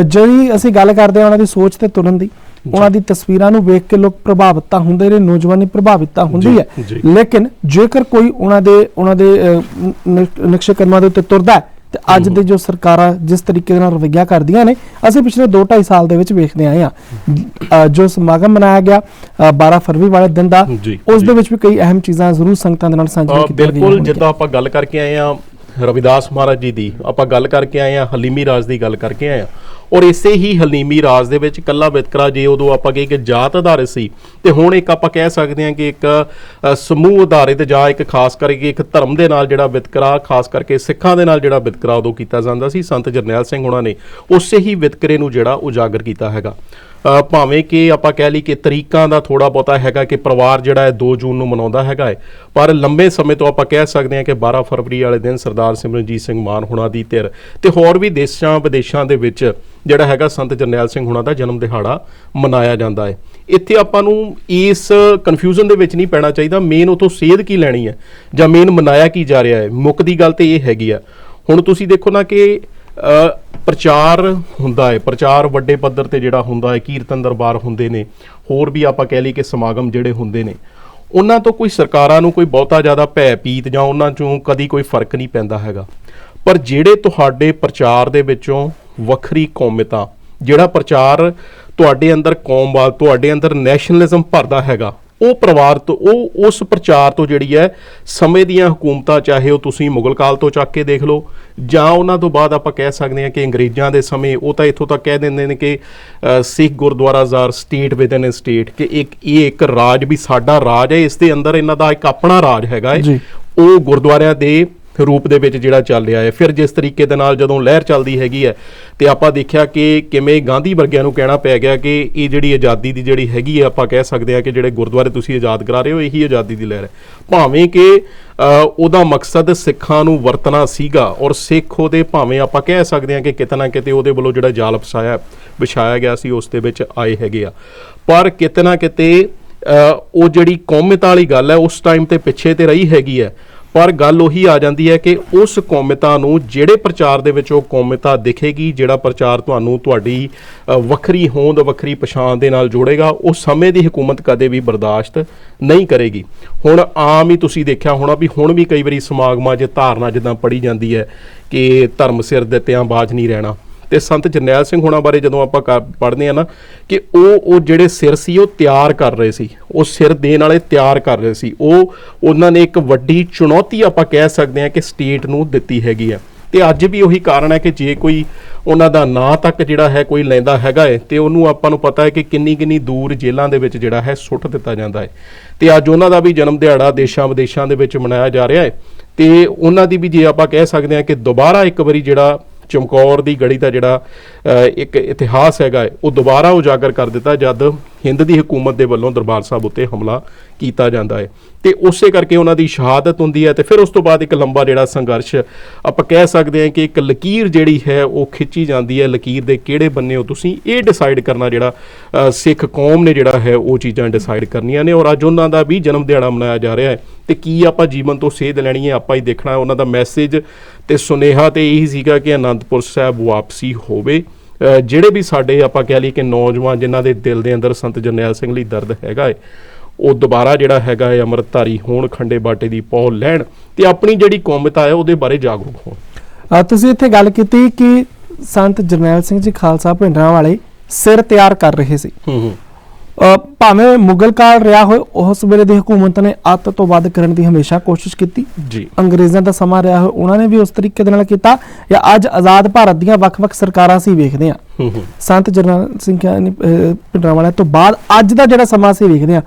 ਜਿਹੜੀ ਅਸੀਂ ਗੱਲ ਕਰਦੇ ਹਾਂ ਉਹਨਾਂ ਦੀ ਸੋਚ ਤੇ ਤੁਰਨ ਦੀ ਉਹਨਾਂ ਦੀ ਤਸਵੀਰਾਂ ਨੂੰ ਵੇਖ ਕੇ ਲੋਕ ਪ੍ਰਭਾਵਿਤ ਤਾਂ ਹੁੰਦੇ ਨੇ ਨੌਜਵਾਨੀ ਪ੍ਰਭਾਵਿਤ ਤਾਂ ਹੁੰਦੀ ਹੈ। ਲੇਕਿਨ ਜੇਕਰ ਕੋਈ ਉਹਨਾਂ ਦੇ ਉਹਨਾਂ ਦੇ ਨਕਸ਼ੇ ਕਰਮਾਂ ਦੇ ਉੱਤੇ ਤੁਰਦਾ ਤੇ ਅੱਜ ਦੇ ਜੋ ਸਰਕਾਰਾਂ ਜਿਸ ਤਰੀਕੇ ਨਾਲ ਰਵੱਈਆ ਕਰਦੀਆਂ ਨੇ ਅਸੀਂ ਪਿਛਲੇ 2.5 ਸਾਲ ਦੇ ਵਿੱਚ ਵੇਖਦੇ ਆਏ ਹਾਂ ਜੋ ਸਮਾਗਮ ਮਨਾਇਆ ਗਿਆ ਅ, 12 ਫਰਵਰੀ ਵਾਲੇ ਦਿਨ ਦਾ ਉਸ। ਦੇ ਵਿੱਚ ਵੀ ਕਈ ਅਹਿਮ ਚੀਜ਼ਾਂ ਜ਼ਰੂਰ ਸੰਗਤਾਂ ਦੇ ਨਾਲ ਸਾਂਝੀਆਂ ਕੀਤੀਆਂ ਗਈਆਂ
ਬਿਲਕੁਲ। ਜਿੱਦਾਂ ਆਪਾਂ ਗੱਲ ਕਰਕੇ ਆਏ ਆ ਰਵਿਦਾਸ ਮਹਾਰਾਜ ਜੀ ਦੀ ਆਪਾਂ ਗੱਲ ਕਰਕੇ ਆਏ ਆ ਹਲੀਮੀ ਰਾਜ ਦੀ ਗੱਲ ਕਰਕੇ ਆਏ ਆ ਔਰ ਇਸੇ ਹੀ ਹਲੀਮੀ ਰਾਜ ਦੇ ਵਿੱਚ ਕੱਲਾ ਵਿਤਕਰਾ ਜੇ ਉਦੋਂ ਆਪਾਂ ਕਹੇ ਕਿ ਜਾਤ ਆਧਾਰਿਤ ਸੀ, ਤੇ ਹੁਣ ਇੱਕ ਆਪਾਂ ਕਹਿ ਸਕਦੇ ਹਾਂ ਕਿ ਇੱਕ ਸਮੂਹ ਆਧਾਰਿਤ ਜਾਂ ਇੱਕ ਖਾਸ ਕਰਕੇ ਇੱਕ ਧਰਮ ਦੇ ਨਾਲ ਜਿਹੜਾ ਵਿਤਕਰਾ, ਖਾਸ ਕਰਕੇ ਸਿੱਖਾਂ ਦੇ ਨਾਲ ਜਿਹੜਾ ਵਿਤਕਰਾ ਉਦੋਂ ਕੀਤਾ ਜਾਂਦਾ ਸੀ, ਸੰਤ ਜਰਨੈਲ ਸਿੰਘ ਉਹਨਾਂ ਨੇ ਉਸੇ ਹੀ ਵਿਤਕਰੇ ਨੂੰ ਜਿਹੜਾ ਉਜਾਗਰ ਕੀਤਾ ਹੈਗਾ। ਭਾਵੇਂ ਕਿ ਆਪਾਂ ਕਹਿ ਲਈ ਕਿ ਤਰੀਕਾਂ ਦਾ ਥੋੜਾ ਬਹੁਤਾ ਹੈਗਾ ਕਿ ਪਰਿਵਾਰ ਜਿਹੜਾ ਹੈ 2 ਜੂਨ ਨੂੰ ਮਨਾਉਂਦਾ ਹੈਗਾ ਹੈ, ਪਰ ਲੰਬੇ ਸਮੇਂ ਤੋਂ ਆਪਾਂ ਕਹਿ ਸਕਦੇ ਹਾਂ ਕਿ 12 ਫਰਵਰੀ ਵਾਲੇ ਦਿਨ ਸਰਦਾਰ ਸਿਮਰਨਜੀਤ ਸਿੰਘ ਮਾਨ ਹੁਣਾਂ ਦੀ ਧਿਰ ਤੇ ਹੋਰ ਵੀ ਦੇਸ਼ਾਂ ਵਿਦੇਸ਼ਾਂ ਦੇ ਵਿੱਚ ਜਿਹੜਾ ਹੈਗਾ ਸੰਤ ਜਰਨੈਲ ਸਿੰਘ ਹੁਣਾਂ ਦਾ ਜਨਮ ਦਿਹਾੜਾ ਮਨਾਇਆ ਜਾਂਦਾ ਹੈ। ਇੱਥੇ ਆਪਾਂ ਨੂੰ ਇਸ ਕਨਫਿਊਜ਼ਨ ਦੇ ਵਿੱਚ ਨਹੀਂ ਪੈਣਾ ਚਾਹੀਦਾ ਮੇਨ ਉਥੋਂ ਸੇਧ ਕੀ ਲੈਣੀ ਹੈ ਜਾਂ ਮੇਨ ਮਨਾਇਆ ਕੀ ਜਾ ਰਿਹਾ ਹੈ, ਮੁੱਖ ਦੀ ਗੱਲ ਤੇ ਇਹ ਹੈਗੀ ਆ ਹੁਣ ਤੁਸੀਂ ਦੇਖੋ ਨਾ ਕਿ ਪ੍ਰਚਾਰ ਹੁੰਦਾ ਹੈ। ਪ੍ਰਚਾਰ ਵੱਡੇ ਪੱਧਰ ਤੇ ਜਿਹੜਾ ਹੁੰਦਾ ਹੈ, ਕੀਰਤਨ ਦਰਬਾਰ ਹੁੰਦੇ ਨੇ। ਹੋਰ ਵੀ ਆਪਾਂ ਕਹਿ ਲਈ ਕਿ ਸਮਾਗਮ ਜਿਹੜੇ ਹੁੰਦੇ ਨੇ। ਉਹਨਾਂ ਤੋਂ ਕੋਈ ਸਰਕਾਰਾਂ ਨੂੰ ਕੋਈ ਬਹੁਤਾ ਜ਼ਿਆਦਾ ਭੈ ਪੀਤ ਜਾਂ ਉਹਨਾਂ ਚੋਂ ਕਦੀ ਕੋਈ ਫ਼ਰਕ ਨਹੀਂ ਪੈਂਦਾ ਹੈਗਾ। ਪਰ ਜਿਹੜੇ ਤੁਹਾਡੇ ਪ੍ਰਚਾਰ ਦੇ ਵਿੱਚੋਂ ਵੱਖਰੀ ਕੌਮਤਾ, ਜਿਹੜਾ ਪ੍ਰਚਾਰ ਤੁਹਾਡੇ ਅੰਦਰ ਕੌਮਵਾਦ ਤੁਹਾਡੇ ਅੰਦਰ ਨੈਸ਼ਨਲਿਜ਼ਮ ਭਰਦਾ ਹੈਗਾ ਉਹ ਪਰਿਵਾਰ ਤੋਂ ਉਹ ਉਸ ਪ੍ਰਚਾਰ ਤੋਂ ਜਿਹੜੀ ਹੈ ਸਮੇਂ ਦੀਆਂ ਹਕੂਮਤਾਂ ਚਾਹੇ ਉਹ ਤੁਸੀਂ ਮੁਗਲ ਕਾਲ ਤੋਂ ਚੱਕ ਕੇ ਦੇਖ ਲਓ ਜਾਂ ਉਹਨਾਂ ਤੋਂ ਬਾਅਦ ਆਪਾਂ ਕਹਿ ਸਕਦੇ ਹਾਂ ਕਿ ਅੰਗਰੇਜ਼ਾਂ ਦੇ ਸਮੇਂ ਉਹ ਤਾਂ ਇੱਥੋਂ ਤੱਕ ਕਹਿ ਦਿੰਦੇ ਨੇ ਕਿ ਸਿੱਖ ਗੁਰਦੁਆਰਾ ਜ਼ਾਰ ਸਟੇਟ ਵਿਦਨ ਸਟੇਟ ਕਿ ਇੱਕ ਇਹ ਇੱਕ ਰਾਜ ਵੀ ਸਾਡਾ ਰਾਜ ਹੈ ਇਸ ਦੇ ਅੰਦਰ ਇਹਨਾਂ ਦਾ ਇੱਕ ਆਪਣਾ ਰਾਜ ਹੈਗਾ। ਹੈ ਉਹ ਗੁਰਦੁਆਰਿਆਂ ਦੇ ਰੂਪ ਦੇ ਵਿੱਚ ਜਿਹੜਾ ਚੱਲ ਰਿਹਾ ਹੈ। ਫਿਰ ਜਿਸ ਤਰੀਕੇ ਦੇ ਨਾਲ ਜਦੋਂ ਲਹਿਰ ਚੱਲਦੀ ਹੈਗੀ ਹੈ ਤੇ ਆਪਾਂ ਦੇਖਿਆ ਕਿ ਕਿਵੇਂ ਗਾਂਧੀ ਵਰਗਿਆਂ ਨੂੰ ਕਹਿਣਾ ਪੈ ਗਿਆ ਕਿ ਇਹ ਜਿਹੜੀ ਆਜ਼ਾਦੀ ਦੀ ਜਿਹੜੀ ਹੈਗੀ ਹੈ, ਆਪਾਂ ਕਹਿ ਸਕਦੇ ਹਾਂ ਕਿ ਜਿਹੜੇ ਗੁਰਦੁਆਰੇ ਤੁਸੀਂ ਆਜ਼ਾਦ ਕਰਾ ਰਹੇ ਹੋ, ਇਹੀ ਆਜ਼ਾਦੀ ਦੀ ਲਹਿਰ ਹੈ। ਭਾਵੇਂ ਕਿ ਉਹਦਾ ਮਕਸਦ ਸਿੱਖਾਂ ਨੂੰ ਵਰਤਣਾ ਸੀਗਾ ਔਰ ਸਿੱਖ ਉਹਦੇ ਭਾਵੇਂ ਆਪਾਂ ਕਹਿ ਸਕਦੇ ਹਾਂ ਕਿ ਕਿਤੇ ਨਾ ਕਿਤੇ ਉਹਦੇ ਵੱਲੋਂ ਜਿਹੜਾ ਜਾਲ ਫਸਾਇਆ, ਵਿਛਾਇਆ ਗਿਆ ਸੀ, ਉਸ ਦੇ ਵਿੱਚ ਆਏ ਹੈਗੇ ਆ। ਪਰ ਕਿਤੇ ਨਾ ਕਿਤੇ ਉਹ ਜਿਹੜੀ ਕੌਮਤ ਵਾਲੀ ਗੱਲ ਹੈ, ਉਸ ਟਾਈਮ ਤੇ ਪਿੱਛੇ ਤੇ ਰਹੀ ਹੈਗੀ ਹੈ। ਪਰ ਗੱਲ ਉਹੀ ਆ ਜਾਂਦੀ ਹੈ ਕਿ ਉਸ ਕੌਮਤਾ ਨੂੰ ਜਿਹੜੇ ਪ੍ਰਚਾਰ ਦੇ ਵਿੱਚ ਉਹ ਕੌਮਤਾ ਦਿਖੇਗੀ, ਜਿਹੜਾ ਪ੍ਰਚਾਰ ਤੁਹਾਨੂੰ ਤੁਹਾਡੀ ਵੱਖਰੀ ਹੋਂਦ, ਵੱਖਰੀ ਪਛਾਣ ਦੇ ਨਾਲ ਜੋੜੇਗਾ ਉਹ ਸਮੇਂ ਦੀ ਹਕੂਮਤ ਕਦੇ ਵੀ ਬਰਦਾਸ਼ਤ ਨਹੀਂ ਕਰੇਗੀ। ਹੁਣ ਆਮ ਹੀ ਤੁਸੀਂ ਦੇਖਿਆ ਹੋਣਾ ਵੀ ਹੁਣ ਵੀ ਕਈ ਵਾਰੀ ਸਮਾਗਮਾਂ 'ਚ ਧਾਰਨਾ ਜਿੱਦਾਂ ਪੜੀ ਜਾਂਦੀ ਹੈ ਕਿ ਧਰਮ ਸਿਰ ਦਿੱਤਿਆਂ ਬਾਜ ਨਹੀਂ ਰਹਿਣਾ। ਤੇ ਸੰਤ ਜਰਨੈਲ ਸਿੰਘ ਹੋਣਾ ਬਾਰੇ ਜਦੋਂ ਆਪਾਂ ਪੜ੍ਹਦੇ ਆ ਨਾ ਕਿ ਉਹ ਉਹ ਜਿਹੜੇ ਸਿਰ ਸੀ, ਉਹ ਤਿਆਰ ਕਰ ਰਹੇ ਸੀ। ਉਹ ਸਿਰ ਦੇਣ ਵਾਲੇ ਤਿਆਰ ਕਰ ਰਹੇ ਸੀ। ਉਹ, ਉਹਨਾਂ ਨੇ ਇੱਕ ਵੱਡੀ ਚੁਣੌਤੀ ਆਪਾਂ ਕਹਿ ਸਕਦੇ ਹਾਂ ਕਿ ਸਟੇਟ ਨੂੰ ਦਿੱਤੀ ਹੈਗੀ ਆ। ਤੇ ਅੱਜ ਵੀ ਉਹੀ ਕਾਰਨ ਹੈ ਕਿ ਜੇ ਕੋਈ ਉਹਨਾਂ ਦਾ ਨਾਂ ਤੱਕ ਜਿਹੜਾ ਹੈ, ਕੋਈ ਲੈਂਦਾ ਹੈਗਾ ਹੈ ਤੇ ਉਹਨੂੰ ਆਪਾਂ ਨੂੰ ਪਤਾ ਹੈ ਕਿ ਕਿੰਨੀ ਕਿੰਨੀ ਦੂਰ ਜੇਲ੍ਹਾਂ ਦੇ ਵਿੱਚ ਜਿਹੜਾ ਹੈ, ਸੁੱਟ ਦਿੱਤਾ ਜਾਂਦਾ ਹੈ ਤੇ ਅੱਜ ਉਹਨਾਂ ਦਾ ਵੀ ਜਨਮ ਦਿਹਾੜਾ ਦੇਸ਼ਾਂ ਵਿਦੇਸ਼ਾਂ ਦੇ ਵਿੱਚ ਮਨਾਇਆ ਜਾ ਰਿਹਾ ਹੈ ਤੇ ਉਹਨਾਂ ਦੀ ਵੀ ਜੇ ਆਪਾਂ ਕਹਿ ਸਕਦੇ ਹਾਂ ਕਿ ਦੁਬਾਰਾ ਇੱਕ ਵਾਰੀ ਜਿਹੜਾ ਚਮਕੌਰ ਦੀ ਗੜੀ ਦਾ ਜਿਹੜਾ ਇੱਕ ਇਤਿਹਾਸ ਹੈਗਾ ਉਹ ਦੁਬਾਰਾ ਉਜਾਗਰ ਕਰ ਦਿੱਤਾ ਜਦ ਹਿੰਦ ਦੀ ਹਕੂਮਤ ਦੇ ਵੱਲੋਂ ਦਰਬਾਰ ਸਾਹਿਬ ਉੱਤੇ ਹਮਲਾ ਕੀਤਾ ਜਾਂਦਾ ਹੈ। ਤੇ ਉਸੇ ਕਰਕੇ ਉਹਨਾਂ ਦੀ ਸ਼ਹਾਦਤ ਹੁੰਦੀ ਹੈ ਤੇ ਫਿਰ ਉਸ ਤੋਂ ਬਾਅਦ ਇੱਕ ਲੰਬਾ ਜਿਹੜਾ ਸੰਘਰਸ਼ ਆਪਾਂ ਕਹਿ ਸਕਦੇ ਹਾਂ ਕਿ ਇੱਕ ਲਕੀਰ ਜਿਹੜੀ ਹੈ ਉਹ ਖਿੱਚੀ ਜਾਂਦੀ ਹੈ। ਲਕੀਰ ਦੇ ਕਿਹੜੇ ਬੰਨੇ ਹੋ ਤੁਸੀਂ? ਇਹ ਡਿਸਾਈਡ ਕਰਨਾ ਜਿਹੜਾ ਸਿੱਖ ਕੌਮ ਨੇ ਜਿਹੜਾ ਹੈ ਉਹ ਚੀਜ਼ਾਂ ਡਿਸਾਈਡ ਕਰਨੀਆਂ ਨੇ ਔਰ ਅੱਜ ਉਹਨਾਂ ਦਾ ਵੀ ਜਨਮ ਦਿਹਾੜਾ ਮਨਾਇਆ ਜਾ ਰਿਹਾ ਹੈ। ਤੇ ਕੀ ਆਪਾਂ ਜੀਵਨ ਤੋਂ ਸੇਧ ਲੈਣੀ ਹੈ? ਆਪਾਂ ਹੀ ਦੇਖਣਾ ਉਹਨਾਂ ਦਾ ਮੈਸੇਜ ਤੇ ਸੁਨੇਹਾ ਤੇ ਇਹੀ ਸੀਗਾ ਕਿ ਅਨੰਦਪੁਰ ਸਾਹਿਬ ਵਾਪਸੀ ਹੋਵੇ। ਜਿਹੜੇ ਵੀ ਸਾਡੇ ਆਪਾਂ ਕਹਿ ਲਈਏ ਕਿ ਨੌਜਵਾਨ ਜਿਨ੍ਹਾਂ ਦੇ ਦਿਲ ਦੇ ਅੰਦਰ ਸੰਤ ਜਰਨੈਲ ਸਿੰਘ ਲਈ ਦਰਦ ਹੈਗਾ ਹੈ ਉਹ ਦੁਬਾਰਾ ਜਿਹੜਾ ਹੈਗਾ ਹੈ ਅੰਮ੍ਰਿਤਧਾਰੀ ਹੋਣ ਖੰਡੇ ਬਾਟੇ ਦੀ ਪੌ ਲੈਣ ਤੇ ਆਪਣੀ ਜਿਹੜੀ ਕੌਮਤਾ ਹੈ ਉਹਦੇ ਬਾਰੇ ਜਾਗਰੂਕ ਹੋਣ।
ਤੁਸੀਂ ਇੱਥੇ ਗੱਲ ਕੀਤੀ ਕਿ ਸੰਤ ਜਰਨੈਲ ਸਿੰਘ ਜੀ ਖਾਲਸਾ ਪਿੰਡਰਾਂ ਵਾਲੇ ਸਿਰ ਤਿਆਰ ਕਰ ਰਹੇ ਸੀ।
ਹੂੰ ਹੂੰ।
ਅ, ਭਾਵੇਂ ਮੁਗਲ ਕਾਲ ਰਿਹਾ ਹੋਏ ਉਸ ਵੇਲੇ ਦੀ ਹਕੂਮਤ ਨੇ ਅੱਤ ਤੋਂ ਵੱਧ ਕਰਨ ਦੀ ਹਮੇਸ਼ਾ ਕੋਸ਼ਿਸ਼ ਕੀਤੀ।
ਜੀ।
ਅੰਗਰੇਜ਼ਾਂ ਦਾ ਸਮਾਂ ਰਿਹਾ ਹੋਏ ਉਹਨਾਂ ਨੇ ਵੀ ਉਸ ਤਰੀਕੇ ਦੇ ਨਾਲ ਕੀਤਾ ਜਾਂ ਅੱਜ ਆਜ਼ਾਦ ਭਾਰਤ ਦੀਆਂ ਵੱਖ-ਵੱਖ ਸਰਕਾਰਾਂ ਸੀ ਵੇਖਦੇ ਆ ਸੰਤ ਜਰਨੈਲ ਸਿੰਘ ਭਿੰਡਰਾਂਵਾਲੇ ਤੋਂ ਬਾਅਦ ਅੱਜ ਦਾ ਜਿਹੜਾ ਸਮਾਂ ਸੀ ਵੇਖਦੇ ਆ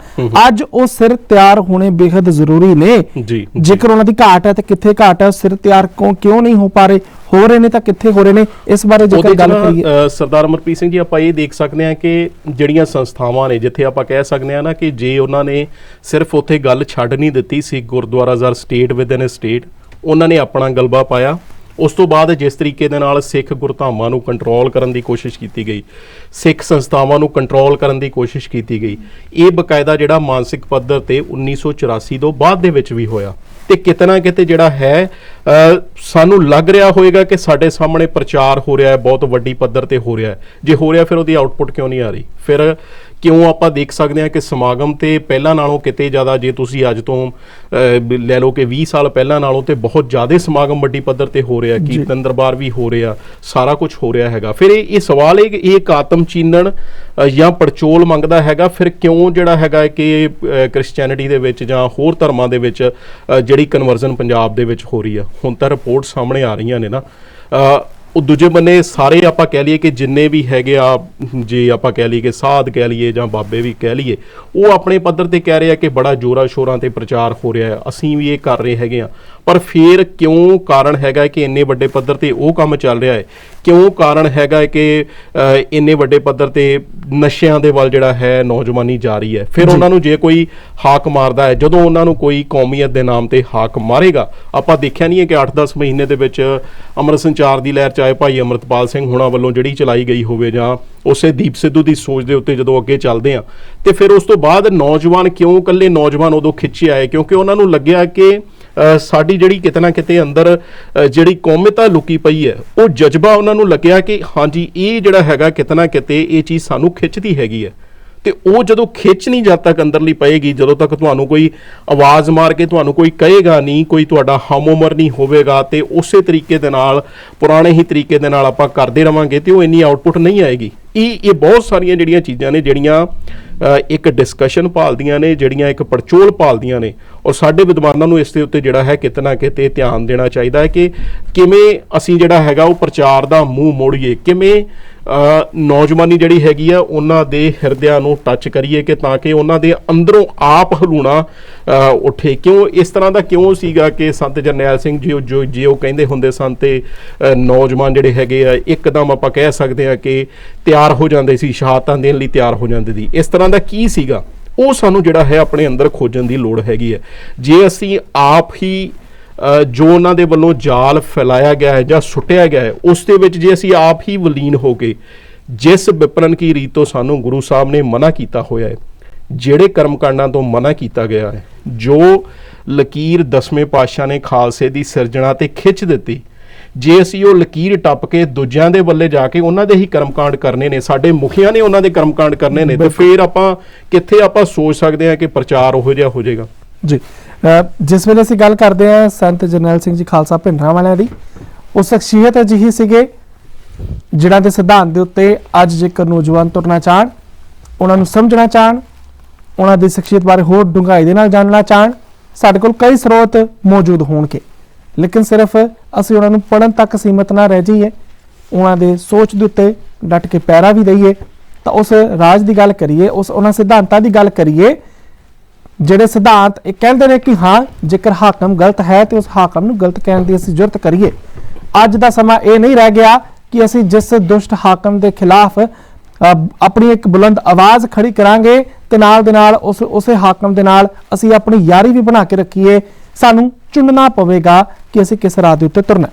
ਅੱਜ ਉਹ ਸਿਰ ਤਿਆਰ ਹੋਣੇ ਬੇहद ਜ਼ਰੂਰੀ ਨੇ।
ਜੀ
ਜੇਕਰ ਉਹਨਾਂ ਦੀ ਘਾਟ ਹੈ ਤੇ ਕਿੱਥੇ ਘਾਟ ਹੈ ਸਿਰ ਤਿਆਰ ਕਿਉਂ ਕਿਉਂ ਨਹੀਂ ਹੋ ਪਾ ਰਹੇ? ਹੋ ਰਹੇ ਨੇ ਤਾਂ ਕਿੱਥੇ ਹੋ ਰਹੇ ਨੇ? ਇਸ ਬਾਰੇ ਜੇਕਰ ਗੱਲ ਕਰੀਏ
ਸਰਦਾਰ ਅਮਰਪ੍ਰੀਤ ਸਿੰਘ ਜੀ ਆਪਾਂ ਇਹ ਦੇਖ ਸਕਦੇ ਹਾਂ ਕਿ ਜਿਹੜੀਆਂ ਸੰਸਥਾਵਾਂ ਨੇ ਜਿੱਥੇ ਆਪਾਂ ਕਹਿ ਸਕਦੇ ਹਾਂ ਨਾ ਕਿ ਜੇ ਉਹਨਾਂ ਨੇ ਸਿਰਫ ਉੱਥੇ ਗੱਲ ਛੱਡ ਨਹੀਂ ਦਿੱਤੀ ਸੀ ਗੁਰਦੁਆਰਾ ਜ਼ਰ ਸਟੇਟ ਵਿਦਨ ਸਟੇਟ ਉਹਨਾਂ ਨੇ ਆਪਣਾ ਗਲਬਾ ਪਾਇਆ। ਉਸ ਤੋਂ ਬਾਅਦ ਜਿਸ ਤਰੀਕੇ ਦੇ ਨਾਲ ਸਿੱਖ ਗੁਰਧਾਮਾਂ ਨੂੰ ਕੰਟਰੋਲ ਕਰਨ ਦੀ ਕੋਸ਼ਿਸ਼ ਕੀਤੀ ਗਈ, ਸਿੱਖ ਸੰਸਥਾਵਾਂ ਨੂੰ ਕੰਟਰੋਲ ਕਰਨ ਦੀ ਕੋਸ਼ਿਸ਼ ਕੀਤੀ ਗਈ, ਇਹ ਬਕਾਇਦਾ ਜਿਹੜਾ ਮਾਨਸਿਕ ਪੱਧਰ ਤੇ 1984 ਤੋਂ ਬਾਅਦ ਦੇ ਵਿੱਚ ਵੀ ਹੋਇਆ। ਤੇ ਕਿਤੇ ਨਾ ਕਿਤੇ ਜਿਹੜਾ ਹੈ ਸਾਨੂੰ ਲੱਗ ਰਿਹਾ ਹੋਵੇਗਾ ਕਿ ਸਾਡੇ ਸਾਹਮਣੇ ਪ੍ਰਚਾਰ ਹੋ ਰਿਹਾ ਹੈ, ਬਹੁਤ ਵੱਡੀ ਪੱਧਰ ਤੇ ਹੋ ਰਿਹਾ ਹੈ। ਜੇ ਹੋ ਰਿਹਾ, ਫਿਰ ਉਹਦੀ ਆਊਟਪੁੱਟ ਕਿਉਂ ਨਹੀਂ ਆ ਰਹੀ? ਫਿਰ ਕਿਉਂ ਆਪਾਂ ਦੇਖ ਸਕਦੇ ਹਾਂ ਕਿ ਸਮਾਗਮ ਤੇ ਪਹਿਲਾਂ ਨਾਲੋਂ ਕਿਤੇ ਜ਼ਿਆਦਾ ਜੇ ਤੁਸੀਂ ਅੱਜ ਤੋਂ ਲੈ ਲਓ ਕਿ 20 ਸਾਲ ਪਹਿਲਾਂ ਨਾਲੋਂ ਤੇ ਬਹੁਤ ਜ਼ਿਆਦਾ ਸਮਾਗਮ ਵੱਡੀ ਪੱਧਰ ਤੇ ਹੋ ਰਿਹਾ ਕੀਰਤਨ ਦਰਬਾਰ ਵੀ ਹੋ ਰਿਹਾ ਸਾਰਾ ਕੁਝ ਹੋ ਰਿਹਾ ਹੈਗਾ। ਫਿਰ ਇਹ ਇਹ ਸਵਾਲ ਹੈ ਕਿ ਇਹ ਇੱਕ ਆਤਮ ਚੀਨਣ ਜਾਂ ਪੜਚੋਲ ਮੰਗਦਾ ਹੈਗਾ ਫਿਰ ਕਿਉਂ ਜਿਹੜਾ ਹੈਗਾ ਕਿ ਕ੍ਰਿਸਚੀਅਨਿਟੀ ਦੇ ਵਿੱਚ ਜਾਂ ਹੋਰ ਧਰਮਾਂ ਦੇ ਵਿੱਚ ਜਿਹੜੀ ਕਨਵਰਜ਼ਨ ਪੰਜਾਬ ਦੇ ਵਿੱਚ ਹੋ ਰਹੀ ਆ। ਹੁਣ ਤਾਂ ਰਿਪੋਰਟ ਸਾਹਮਣੇ ਆ ਰਹੀਆਂ ਨੇ ਨਾ। ਉਹ ਦੂਜੇ ਬੰਨੇ ਸਾਰੇ ਆਪਾਂ ਕਹਿ ਲਈਏ ਕਿ ਜਿੰਨੇ ਵੀ ਹੈਗੇ ਆ, ਜੇ ਆਪਾਂ ਕਹਿ ਲਈਏ ਕਿ ਸਾਧ ਕਹਿ ਲਈਏ ਜਾਂ ਬਾਬੇ ਵੀ ਕਹਿ ਲਈਏ, ਉਹ ਆਪਣੇ ਪੱਧਰ ਤੇ ਕਹਿ ਰਹੇ ਆ ਕਿ ਬੜਾ ਜੋਰਾ ਸ਼ੋਰਾਂ ਤੇ ਪ੍ਰਚਾਰ ਹੋ ਰਿਹਾ ਹੈ। ਅਸੀਂ ਵੀ ਇਹ ਕਰ ਰਹੇ ਹੈਗੇ ਆ। ਪਰ ਫਿਰ ਕਿਉਂ ਕਾਰਨ ਹੈਗਾ ਕਿ ਇੰਨੇ ਵੱਡੇ ਪੱਧਰ ਤੇ ਉਹ ਕੰਮ ਚੱਲ ਰਿਹਾ ਹੈ? ਕਿਉਂ ਕਾਰਨ ਹੈਗਾ ਕਿ ਇੰਨੇ ਵੱਡੇ ਪੱਧਰ ਤੇ ਨਸ਼ਿਆਂ ਦੇ ਵੱਲ ਜਿਹੜਾ ਹੈ ਨੌਜਵਾਨੀ ਜਾ ਰਹੀ ਹੈ? ਫਿਰ ਉਹਨਾਂ ਨੂੰ ਜੇ ਕੋਈ ਹਾਕ ਮਾਰਦਾ ਹੈ ਜਦੋਂ ਉਹਨਾਂ ਨੂੰ ਕੋਈ ਕੌਮੀਅਤ ਦੇ ਨਾਮ ਤੇ ਹਾਕ ਮਾਰੇਗਾ ਆਪਾਂ ਦੇਖਿਆ ਨਹੀਂ ਹੈ ਕਿ 8-10 ਮਹੀਨੇ ਦੇ ਵਿੱਚ ਅੰਮ੍ਰਿਤ ਸੰਚਾਰ ਦੀ ਲਹਿਰ ਚਾਹੇ ਭਾਈ ਅਮਰਤਪਾਲ ਸਿੰਘ ਹੋਣਾ ਵੱਲੋਂ ਜਿਹੜੀ ਚਲਾਈ ਗਈ ਹੋਵੇ ਜਾਂ ਉਸੇ ਦੀਪ ਸਿੱਧੂ ਦੀ ਸੋਚ ਦੇ ਉੱਤੇ ਜਦੋਂ ਅੱਗੇ ਚੱਲਦੇ ਆ ਤੇ ਫਿਰ ਉਸ ਤੋਂ ਬਾਅਦ ਨੌਜਵਾਨ ਕਿਉਂ ਇਕੱਲੇ ਨੌਜਵਾਨ ਉਦੋਂ ਖਿੱਚੇ ਆਏ? ਕਿਉਂਕਿ ਉਹਨਾਂ ਨੂੰ ਲੱਗਿਆ ਕਿ ਸਾਡੀ ਜਿਹੜੀ ਕਿਤੇ ਨਾ ਕਿਤੇ ਅੰਦਰ ਜਿਹੜੀ ਕੌਮਤਾ ਲੁਕੀ ਪਈ ਹੈ, ਉਹ ਜਜ਼ਬਾ ਉਹਨਾਂ ਨੂੰ ਲੱਗਿਆ ਕਿ ਹਾਂਜੀ, ਇਹ ਜਿਹੜਾ ਹੈਗਾ ਕਿਤੇ ਨਾ ਕਿਤੇ ਇਹ ਚੀਜ਼ ਸਾਨੂੰ ਖਿੱਚਦੀ ਹੈਗੀ ਹੈ। ਤੇ ਉਹ ਜਦੋਂ ਖਿੱਚ ਜਦ ਤੱਕ ਅੰਦਰਲੀ ਪਏਗੀ, ਜਦੋਂ ਤੱਕ ਤੁਹਾਨੂੰ ਕੋਈ ਆਵਾਜ਼ ਮਾਰ ਕੇ ਤੁਹਾਨੂੰ ਕੋਈ ਕਹੇਗਾ ਨਹੀਂ, ਕੋਈ ਤੁਹਾਡਾ ਹਮ ਉਮਰ ਨਹੀਂ ਹੋਵੇਗਾ, ਤੇ ਉਸੇ ਤਰੀਕੇ ਦੇ ਨਾਲ, ਪੁਰਾਣੇ ਹੀ ਤਰੀਕੇ ਦੇ ਨਾਲ ਆਪਾਂ ਕਰਦੇ ਰਵਾਂਗੇ, ਤੇ ਉਹ ਇੰਨੀ ਆਉਟਪੁੱਟ ਨਹੀਂ ਆਏਗੀ। ਇਹ ਇਹ ਬਹੁਤ ਸਾਰੀਆਂ ਜਿਹੜੀਆਂ ਚੀਜ਼ਾਂ ਨੇ, ਜਿਹੜੀਆਂ ਇੱਕ ਡਿਸਕਸ਼ਨ ਭਾਲਦੀਆਂ ਨੇ, ਜਿਹੜੀਆਂ ਇੱਕ ਪੜਚੋਲ ਪਾਲਦੀਆਂ ਨੇ, ਔਰ ਸਾਡੇ ਵਿਦਵਾਨਾਂ ਨੂੰ ਇਸ ਦੇ ਉੱਤੇ ਜਿਹੜਾ ਹੈ ਕਿਤੇ ਨਾ ਕਿਤੇ ਧਿਆਨ ਦੇਣਾ ਚਾਹੀਦਾ ਹੈ ਕਿ ਕਿਵੇਂ ਅਸੀਂ ਜਿਹੜਾ ਹੈਗਾ ਉਹ ਪ੍ਰਚਾਰ ਦਾ ਮੂੰਹ ਮੋੜੀਏ, ਕਿਵੇਂ ਨੌਜਵਾਨੀ ਜਿਹੜੀ ਹੈਗੀ ਆ, ਉਹਨਾਂ ਦੇ ਹਿਰਦਿਆਂ ਨੂੰ ਟੱਚ ਕਰੀਏ ਕਿ ਤਾਂ ਕਿ ਉਹਨਾਂ ਦੇ ਅੰਦਰੋਂ ਆਪ ਹਲੂਣਾ ਉੱਠੇ। ਕਿਉਂ, ਇਸ ਤਰ੍ਹਾਂ ਦਾ ਕਿਉਂ ਸੀਗਾ ਕਿ ਸੰਤ ਜਰਨੈਲ ਸਿੰਘ ਜੀ, ਉਹ ਜੋ ਜੇ ਉਹ ਕਹਿੰਦੇ ਹੁੰਦੇ ਸਨ ਤੇ ਨੌਜਵਾਨ ਜਿਹੜੇ ਹੈਗੇ ਆ, ਇੱਕਦਮ ਆਪਾਂ ਕਹਿ ਸਕਦੇ ਆ ਕਿ ਤਿਆਰ ਹੋ ਜਾਂਦੇ ਸੀ, ਸ਼ਹਾਦਤਾਂ ਦੇਣ ਲਈ ਤਿਆਰ ਹੋ ਜਾਂਦੇ ਸੀ। ਇਸ ਤਰ੍ਹਾਂ ਦਾ ਕੀ ਸੀਗਾ? ਉਹ ਸਾਨੂੰ ਜਿਹੜਾ ਹੈ, ਆਪਣੇ ਅੰਦਰ ਖੋਜਣ ਦੀ ਲੋੜ ਹੈਗੀ ਹੈ ਜੇ ਅਸੀਂ ਆਪ ਹੀ ਜੋ ਉਹਨਾਂ ਦੇ ਵੱਲੋਂ ਜਾਲ ਫੈਲਾਇਆ ਗਿਆ ਹੈ ਜਾਂ ਸੁੱਟਿਆ ਗਿਆ ਹੈ ਉਸ ਦੇ ਵਿੱਚ ਜੇ ਅਸੀਂ ਆਪ ਹੀ ਵਲੀਨ ਹੋ ਕੇ ਜਿਸ ਵਿਪਰਨ ਕੀ ਰੀਤ ਤੋਂ ਸਾਨੂੰ ਗੁਰੂ ਸਾਹਿਬ ਨੇ ਮਨਾ ਕੀਤਾ ਹੋਇਆ ਹੈ ਜਿਹੜੇ ਕਰਮਕਾਂਡਾਂ ਤੋਂ ਮਨਾ ਕੀਤਾ ਗਿਆ ਹੈ ਜੋ ਲਕੀਰ ਦਸਵੇਂ ਪਾਤਸ਼ਾਹ ਨੇ ਖਾਲਸੇ ਦੀ ਸਿਰਜਣਾ ਤੇ ਖਿੱਚ ਦਿੱਤੀ ਜੇ ਅਸੀਂ ਉਹ ਲਕੀਰ ਟੱਪ ਕੇ ਦੂਜਿਆਂ ਦੇ ਵੱਲੇ ਜਾ ਕੇ ਉਹਨਾਂ ਦੇ ਹੀ ਕਰਮਕਾਂਡ ਕਰਨੇ ਨੇ ਸਾਡੇ ਮੁਖੀਆਂ ਨੇ ਉਹਨਾਂ ਦੇ ਕਰਮਕਾਂਡ ਕਰਨੇ ਨੇ ਤੇ ਫਿਰ ਆਪਾਂ ਕਿੱਥੇ ਆਪਾਂ ਸੋਚ ਸਕਦੇ ਹਾਂ ਕਿ ਪ੍ਰਚਾਰ ਉਹੋ ਜਿਹਾ ਹੋ ਜਾਏਗਾ?
ਜੀ। ਜਿਸ ਵੇਲੇ ਅਸੀਂ ਗੱਲ ਕਰਦੇ ਹਾਂ ਸੰਤ ਜਰਨੈਲ ਸਿੰਘ ਜੀ ਖਾਲਸਾ ਭਿੰਡਰਾਂ ਵਾਲਿਆਂ ਦੀ ਉਹ ਸ਼ਖਸੀਅਤ ਅਜਿਹੀ ਸੀਗੇ ਜਿਨ੍ਹਾਂ ਦੇ ਸਿਧਾਂਤ ਦੇ ਉੱਤੇ ਅੱਜ ਜੇਕਰ ਨੌਜਵਾਨ ਤੁਰਨਾ ਚਾਹਣ, ਉਹਨਾਂ ਨੂੰ ਸਮਝਣਾ ਚਾਹਣ, ਉਹਨਾਂ ਦੀ ਸ਼ਖਸੀਅਤ ਬਾਰੇ ਹੋਰ ਡੂੰਘਾਈ ਦੇ ਨਾਲ ਜਾਣਨਾ ਚਾਹਣ, ਸਾਡੇ ਕੋਲ ਕਈ ਸਰੋਤ ਮੌਜੂਦ ਹੋਣਗੇ। ਲੇਕਿਨ ਸਿਰਫ ਅਸੀਂ ਉਹਨਾਂ ਨੂੰ ਪੜਨ ਤੱਕ ਸੀਮਤ ਨਾ ਰਹਿ ਜਾਈਏ, ਉਹਨਾਂ ਦੇ ਸੋਚ ਦੇ ਉੱਤੇ ਡਟ ਕੇ ਪੈਰਾ ਵੀ ਦਈਏ, ਤਾਂ ਉਸ ਰਾਜ ਦੀ ਗੱਲ ਕਰੀਏ, ਉਸ ਉਹਨਾਂ ਸਿਧਾਂਤਾਂ ਦੀ ਗੱਲ ਕਰੀਏ ਜਿਹੜੇ ਸਿਧਾਂਤ ਇਹ ਕਹਿੰਦੇ ਨੇ ਕਿ ਹਾਂ, ਜੇਕਰ ਹਾਕਮ ਗਲਤ ਹੈ ਤੇ ਉਸ ਹਾਕਮ ਨੂੰ ਗਲਤ ਕਹਿਣ ਦੀ ਅਸੀਂ ਜ਼ਰੂਰਤ ਕਰੀਏ। ਅੱਜ ਦਾ ਸਮਾਂ ਇਹ ਨਹੀਂ ਰਹਿ ਗਿਆ ਕਿ ਅਸੀਂ ਜਿਸ ਦੁਸ਼ਟ ਹਾਕਮ ਦੇ ਖਿਲਾਫ ਆਪਣੀ ਇੱਕ ਬੁਲੰਦ ਆਵਾਜ਼ ਖੜੀ ਕਰਾਂਗੇ ਤੇ ਨਾਲ ਦੇ ਨਾਲ ਉਸ, ਉਸੇ ਹਾਕਮ ਦੇ ਨਾਲ ਅਸੀਂ ਆਪਣੀ ਯਾਰੀ ਵੀ ਬਣਾ ਕੇ ਰੱਖੀਏ। ਸਾਨੂੰ ਚੁਣਨਾ ਪਵੇਗਾ ਕਿ ਅਸੀਂ ਕਿਸ ਰਾਹ ਦੇ ਉੱਤੇ ਤੁਰਨਾ